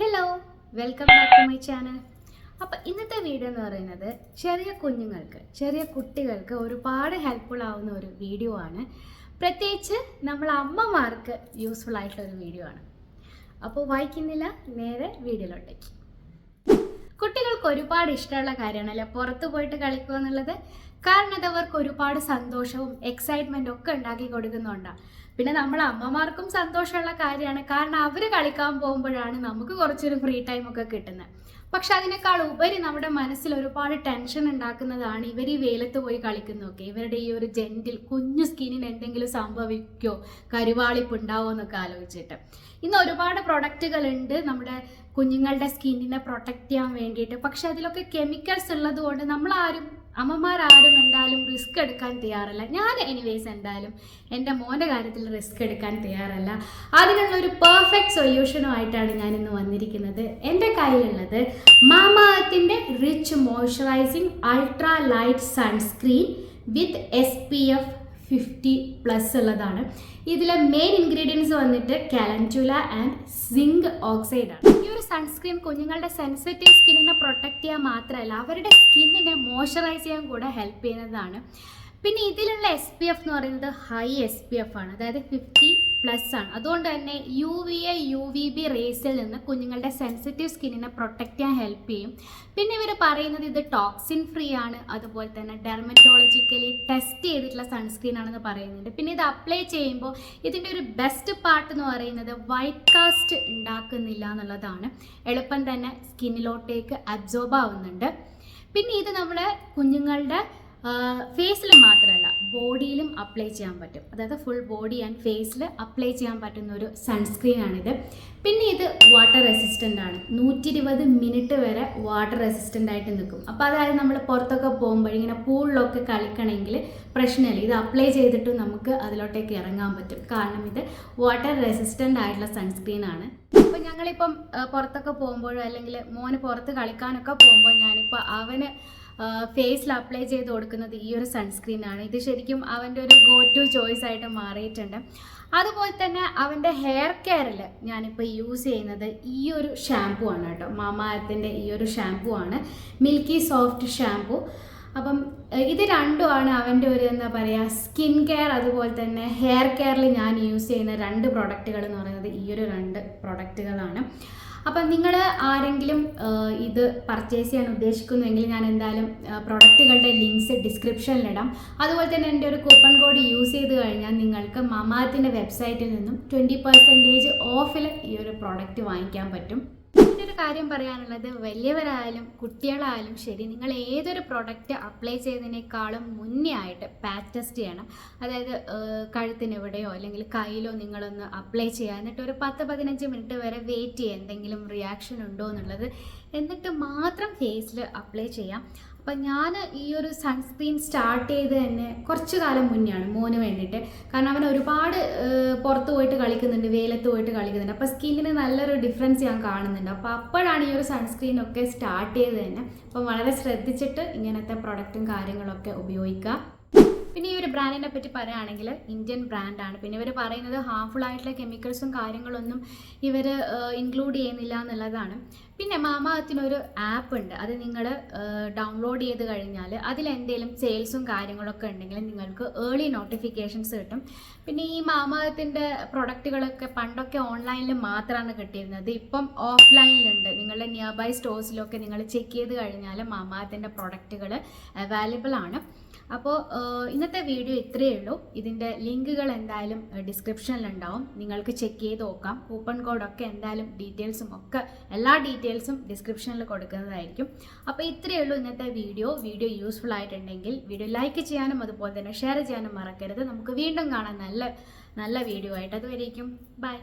Hello welcome back to my channel അപ്പോൾ ഇന്നത്തെ video എന്ന് പറയുന്നത് ചെറിയ കുഞ്ഞുങ്ങൾക്ക് ചെറിയ കുട്ടികൾക്ക് ഒരുപാട് ഹെൽപ്ഫുൾ ആവുന്ന ഒരു വീഡിയോ ആണ്. പ്രത്യേകിച്ച് നമ്മൾ അമ്മമാർക്ക് യൂസ്ഫുൾ ആയിട്ടുള്ള ഒരു വീഡിയോ ആണ്. അപ്പോൾ വായിക്കുന്നില്ല നേരെ വീഡിയോയിലോട്ടേക്ക് കുട്ടികൾക്ക് ഒരുപാട് ഇഷ്ടമുള്ള കാര്യമാണല്ലേ? പുറത്ത് പോയിട്ട് കളിക്കുക എന്നുള്ളത് കാരണം അത് അവർക്ക് ഒരുപാട് സന്തോഷവും എക്സൈറ്റ്മെന്റും ഒക്കെ ഉണ്ടാക്കി കൊടുക്കുന്നുണ്ട്. പിന്നെ നമ്മൾ അമ്മമാർക്കും സന്തോഷമുള്ള കാര്യമാണ്. കാരണം അവർ കളിക്കാൻ പോകുമ്പോഴാണ് നമുക്ക് കുറച്ചൊരു ഫ്രീ ടൈം ഒക്കെ കിട്ടുന്നത്. പക്ഷെ അതിനേക്കാൾ ഉപരി നമ്മുടെ മനസ്സിൽ ഒരുപാട് ടെൻഷൻ ഉണ്ടാക്കുന്നതാണ് ഇവർ ഈ വെയിലത്ത് പോയി കളിക്കുന്നതൊക്കെ. ഇവരുടെ ഈ ഒരു ജെന്റിൽ കുഞ്ഞു സ്കിന്നിന് എന്തെങ്കിലും സംഭവിക്കോ കരുവാളിപ്പ് ഉണ്ടാവോ എന്നൊക്കെ ആലോചിച്ചിട്ട്. ഇന്ന് ഒരുപാട് പ്രൊഡക്റ്റുകൾ ഉണ്ട് നമ്മുടെ കുഞ്ഞുങ്ങളുടെ സ്കിന്നിനെ പ്രൊട്ടക്റ്റ് ചെയ്യാൻ വേണ്ടിയിട്ട്. പക്ഷെ അതിലൊക്കെ കെമിക്കൽസ് ഉള്ളത് കൊണ്ട് നമ്മളാരും അമ്മമാരാരും എന്തായാലും റിസ്ക് എടുക്കാൻ തയ്യാറല്ല. ഞാൻ എനിവേസ് എന്തായാലും എന്റെ മോന്റെ കാര്യത്തിൽ റിസ്ക് എടുക്കാൻ തയ്യാറല്ല. അതിനുള്ള ഒരു പെർഫെക്റ്റ് സൊല്യൂഷനുമായിട്ടാണ് ഞാൻ ഇന്ന് വന്നിരിക്കുന്നത്. എന്റെ കയ്യിലുള്ളത് മാമാത്തിന്റെ rich moisturising ultra light sunscreen with S P F fifty plus ഉള്ളതാണ്. ഇതിലെ മെയിൻ ഇൻഗ്രീഡിയൻസ് വന്നിട്ട് കാലന്റുല ആൻഡ് സിങ്ക് ഓക്സൈഡ് ആണ്. ഈ ഒരു സൺസ്ക്രീൻ കുഞ്ഞുങ്ങളുടെ സെൻസിറ്റീവ് സ്കിന്നിനെ പ്രൊട്ടക്റ്റ് ചെയ്യാൻ മാത്രമല്ല അവരുടെ സ്കിന്നിനെ മോയ്സ്ചറൈസ് ചെയ്യാൻ കൂടെ ഹെൽപ്പ് ചെയ്യുന്നതാണ്. പിന്നെ ഇതിലുള്ള എസ് പി എഫ് എന്ന് പറയുന്നത് ഹൈ എസ് പി എഫ് ആണ്. അതായത് ഫിഫ്റ്റി പ്ലസ് ആണ്. അതുകൊണ്ട് തന്നെ U V A U V B റേസിൽ നിന്ന് കുഞ്ഞുങ്ങളുടെ സെൻസിറ്റീവ് സ്കിന്നിനെ പ്രൊട്ടക്റ്റ് ചെയ്യാൻ ഹെൽപ്പ് ചെയ്യും. പിന്നെ ഇവർ പറയുന്നത് ഇത് ടോക്സിൻ ഫ്രീ ആണ്. അതുപോലെ തന്നെ ഡെർമറ്റോളജിക്കലി ടെസ്റ്റ് ചെയ്തിട്ടുള്ള സൺസ്ക്രീൻ ആണെന്ന് പറയുന്നുണ്ട്. പിന്നെ ഇത് അപ്ലൈ ചെയ്യുമ്പോൾ ഇതിന്റെ ഒരു ബെസ്റ്റ് പാർട്ട് എന്ന് പറയുന്നത് വൈറ്റ് കാസ്റ്റ് ഉണ്ടാക്കുന്നില്ല എന്നുള്ളതാണ്. എളുപ്പം തന്നെ സ്കിന്നിലോട്ടേക്ക് അബ്സോർബ് ആവുന്നുണ്ട്. പിന്നെ ഇത് നമ്മുടെ കുഞ്ഞുങ്ങളുടെ ഫേസിൽ മാത്രമല്ല ബോഡിയിലും അപ്ലൈ ചെയ്യാൻ പറ്റും. അതായത് ഫുൾ ബോഡി ആൻഡ് ഫേസിൽ അപ്ലൈ ചെയ്യാൻ പറ്റുന്ന ഒരു സൺസ്ക്രീൻ ആണിത്. പിന്നെ ഇത് വാട്ടർ റെസിസ്റ്റന്റ് ആണ്. നൂറ്റി ഇരുപത് മിനിറ്റ് വരെ വാട്ടർ റെസിസ്റ്റന്റ് ആയിട്ട് നിൽക്കും. അപ്പോൾ അതായത് നമ്മൾ പുറത്തൊക്കെ പോകുമ്പോൾ ഇങ്ങനെ പൂളിലൊക്കെ കളിക്കണമെങ്കിൽ പ്രശ്നമില്ല. ഇത് അപ്ലൈ ചെയ്തിട്ട് നമുക്ക് അതിലോട്ടേക്ക് ഇറങ്ങാൻ പറ്റും. കാരണം ഇത് വാട്ടർ റെസിസ്റ്റന്റ് ആയിട്ടുള്ള സൺസ്ക്രീൻ ആണ്. അപ്പോൾ ഞങ്ങളിപ്പം പുറത്തൊക്കെ പോകുമ്പോഴോ അല്ലെങ്കിൽ മോന് പുറത്ത് കളിക്കാനൊക്കെ പോകുമ്പോൾ ഞാനിപ്പോൾ അവന് ഫേസിൽ അപ്ലൈ ചെയ്ത് കൊടുക്കുന്നത് ഈ ഒരു സൺസ്ക്രീൻ ആണ്. ഇത് ശരിക്കും അവന്റെ ഒരു ഗോ ടു ചോയ്സ് ആയിട്ട് മാറിയിട്ടുണ്ട്. അതുപോലെ തന്നെ അവന്റെ ഹെയർ കെയറിൽ ഞാനിപ്പോൾ യൂസ് ചെയ്യുന്നത് ഈ ഒരു ഷാംപു ആണ് കേട്ടോ. മാമായത്തിന്റെ ഈ ഒരു ഷാംപു ആണ്. മിൽക്കി സോഫ്റ്റ് ഷാംപു അപ്പം ഇത് രണ്ടുമാണ് അവന്റെ ഒരു എന്താ പറയുക സ്കിൻ കെയർ അതുപോലെ തന്നെ ഹെയർ കെയറിൽ ഞാൻ യൂസ് ചെയ്യുന്ന രണ്ട് പ്രൊഡക്റ്റുകൾ എന്ന് പറയുന്നത് ഈ ഒരു രണ്ട് പ്രൊഡക്റ്റുകളാണ് അപ്പം നിങ്ങൾ ആരെങ്കിലും ഇത് പർച്ചേസ് ചെയ്യാൻ ഉദ്ദേശിക്കുന്നുവെങ്കിൽ ഞാൻ എന്തായാലും പ്രൊഡക്റ്റുകളുടെ ലിങ്ക്സ് ഡിസ്ക്രിപ്ഷനിലിടാം അതുപോലെ തന്നെ എന്റെ ഒരു കൂപ്പൺ കോഡ് യൂസ് ചെയ്ത് കഴിഞ്ഞാൽ നിങ്ങൾക്ക് മമാത്തിന്റെ വെബ്സൈറ്റിൽ നിന്നും ട്വന്റി പെർസെന്റേജ് ഓഫിൽ ഈ ഒരു പ്രോഡക്റ്റ് വാങ്ങിക്കാൻ പറ്റും. ഒരു കാര്യം പറയാനുള്ളത് വലിയവരായാലും കുട്ടികളായാലും ശരി നിങ്ങൾ ഏതൊരു പ്രൊഡക്റ്റ് അപ്ലൈ ചെയ്തതിനേക്കാളും മുന്നേ ആയിട്ട് പാച്ച് ടെസ്റ്റ് ചെയ്യണം. അതായത് കഴുത്തിനെവിടെയോ അല്ലെങ്കിൽ കയ്യിലോ നിങ്ങളൊന്ന് അപ്ലൈ ചെയ്യുക. എന്നിട്ട് ഒരു പത്ത് പതിനഞ്ച് മിനിറ്റ് വരെ വെയിറ്റ് ചെയ്യുക. എന്തെങ്കിലും റിയാക്ഷൻ ഉണ്ടോ എന്നുള്ളത്. എന്നിട്ട് മാത്രം ഫേസിൽ അപ്ലൈ ചെയ്യാം. അപ്പം ഞാൻ ഈ ഒരു സൺസ്ക്രീൻ സ്റ്റാർട്ട് ചെയ്ത് തന്നെ കുറച്ച് കാലം മുന്നെയാണ് മോന് വേണ്ടിയിട്ട് കാരണം അവൻ ഒരുപാട് പുറത്ത് പോയിട്ട് കളിക്കുന്നുണ്ട് വെയിലത്ത് പോയിട്ട് കളിക്കുന്നുണ്ട്. അപ്പോൾ സ്കിന്നിന് നല്ലൊരു ഡിഫറൻസ് ഞാൻ കാണുന്നുണ്ട്. അപ്പോൾ അപ്പോഴാണ് ഈ ഒരു സൺസ്ക്രീൻ ഒക്കെ സ്റ്റാർട്ട് ചെയ്ത് തന്നെ അപ്പം വളരെ ശ്രദ്ധിച്ചിട്ട് ഇങ്ങനത്തെ പ്രൊഡക്റ്റും കാര്യങ്ങളൊക്കെ ഉപയോഗിക്കുക. പിന്നെ ഈ ഒരു ബ്രാൻഡിനെ പറ്റി പറയുകയാണെങ്കിൽ ഇന്ത്യൻ ബ്രാൻഡാണ് പിന്നെ ഇവർ പറയുന്നത് ഹാർംഫുൾ ആയിട്ടുള്ള കെമിക്കൽസും കാര്യങ്ങളൊന്നും ഇവർ ഇൻക്ലൂഡ് ചെയ്യുന്നില്ല എന്നുള്ളതാണ്. പിന്നെ മാമാഅത്തിനൊരു ആപ്പ് ഉണ്ട്. അത് നിങ്ങൾ ഡൗൺലോഡ് ചെയ്ത് കഴിഞ്ഞാൽ അതിലെന്തെങ്കിലും സെയിൽസും കാര്യങ്ങളൊക്കെ ഉണ്ടെങ്കിൽ നിങ്ങൾക്ക് ഏർലി നോട്ടിഫിക്കേഷൻസ് കിട്ടും. പിന്നെ ഈ മാമാഅത്തിന്റെ പ്രൊഡക്റ്റുകളൊക്കെ പണ്ടൊക്കെ ഓൺലൈനിൽ മാത്രമാണ് കിട്ടിയിരുന്നത്. ഇപ്പം ഓഫ്ലൈനിലുണ്ട് നിങ്ങളുടെ നിയർ ബൈ സ്റ്റോഴ്സിലൊക്കെ നിങ്ങൾ ചെക്ക് ചെയ്ത് കഴിഞ്ഞാൽ മാമാഅത്തിന്റെ പ്രൊഡക്റ്റുകൾ അവൈലബിൾ ആണ്. അപ്പോൾ ഇന്നത്തെ വീഡിയോ ഇത്രയേ ഉള്ളൂ. ഇതിന്റെ ലിങ്കുകൾ എന്തായാലും ഡിസ്ക്രിപ്ഷനിലുണ്ടാവും നിങ്ങൾക്ക് ചെക്ക് ചെയ്ത് നോക്കാം. കൂപ്പൺ കോഡൊക്കെ എന്തായാലും ഡീറ്റെയിൽസും ഒക്കെ എല്ലാ ഡീറ്റെയിൽസും ഡിസ്ക്രിപ്ഷനിൽ കൊടുക്കുന്നതായിരിക്കും. അപ്പോൾ ഇത്രയേ ഉള്ളൂ ഇന്നത്തെ വീഡിയോ. വീഡിയോ യൂസ്ഫുൾ ആയിട്ടുണ്ടെങ്കിൽ വീഡിയോ ലൈക്ക് ചെയ്യാനും അതുപോലെ തന്നെ ഷെയർ ചെയ്യാനും മറക്കരുത്. നമുക്ക് വീണ്ടും കാണാം നല്ല നല്ല വീഡിയോ ആയിട്ട് അതുവരേക്കും. ബൈ